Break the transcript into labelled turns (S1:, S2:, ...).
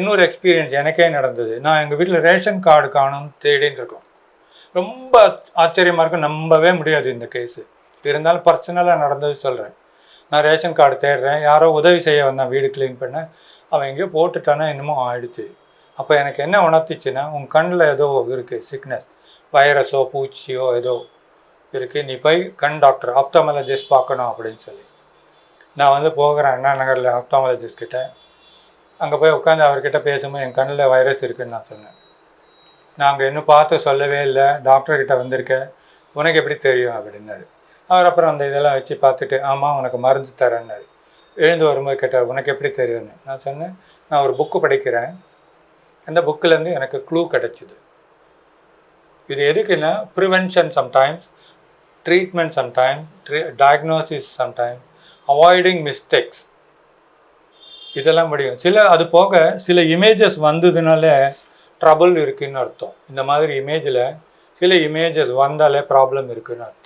S1: இன்னொரு எக்ஸ்பீரியன்ஸ் எனக்கே நடந்தது. நான் எங்கள் வீட்டில் ரேஷன் கார்டு காணும் தேடின்னு இருக்கோம். ரொம்ப ஆச்சரியமாக இருக்கும். நம்பவே முடியாது இந்த கேஸு இருந்தாலும் பர்சனலாக நடந்தது சொல்கிறேன் நான் ரேஷன் கார்டு தேடுறேன். யாரோ உதவி செய்ய வந்தான் வீடு க்ளீன் பண்ண. அவன் எங்கேயோ போட்டுட்டானா இன்னமும் ஆயிடுச்சு. அப்போ எனக்கு என்ன உணர்த்திச்சுன்னா உன் கண்ணில் ஏதோ இருக்குது சிக்னஸ் வைரஸோ பூச்சியோ ஏதோ இருக்குது நீ போய் கண் டாக்டர் ஆப்தாமலஜிஸ்ட் பார்க்கணும் அப்படின்னு சொல்லி. நான் வந்து போகிறேன் அண்ணா நகரில் ஆப்தாமலஜிஸ்ட் கிட்டே. அங்கே போய் உட்காந்து அவர்கிட்ட பேசும்போது என் கண்ணில் வைரஸ் இருக்குன்னு நான் சொன்னேன். நாங்கள் இன்னும் பார்த்து சொல்லவே இல்லை. டாக்டர்கிட்ட வந்திருக்கேன் உனக்கு எப்படி தெரியும்? அப்படின்னாரு. அவர் அப்புறம் அந்த இதெல்லாம் வச்சு பார்த்துட்டு ஆமாம் உனக்கு மருந்து தரேன்னாரு. எழுந்து வரும்போது கேட்டார் உனக்கு எப்படி தெரியும்னு? நான் சொன்னேன் நான் ஒரு புக்கு படிக்கிறேன். அந்த புக்கிலேருந்து எனக்கு க்ளூ கிடச்சிது. இது எதுக்குன்னா prevention sometimes treatment sometime diagnosis sometime avoiding mistakes இதெல்லாம் முடியும் சில அது போக சில இமேஜஸ் வந்ததுனால ட்ரபுள் இருக்குதுன்னு அர்த்தம். இந்த மாதிரி இமேஜில் சில இமேஜஸ் வந்தாலே ப்ராப்ளம் இருக்குன்னு அர்த்தம்.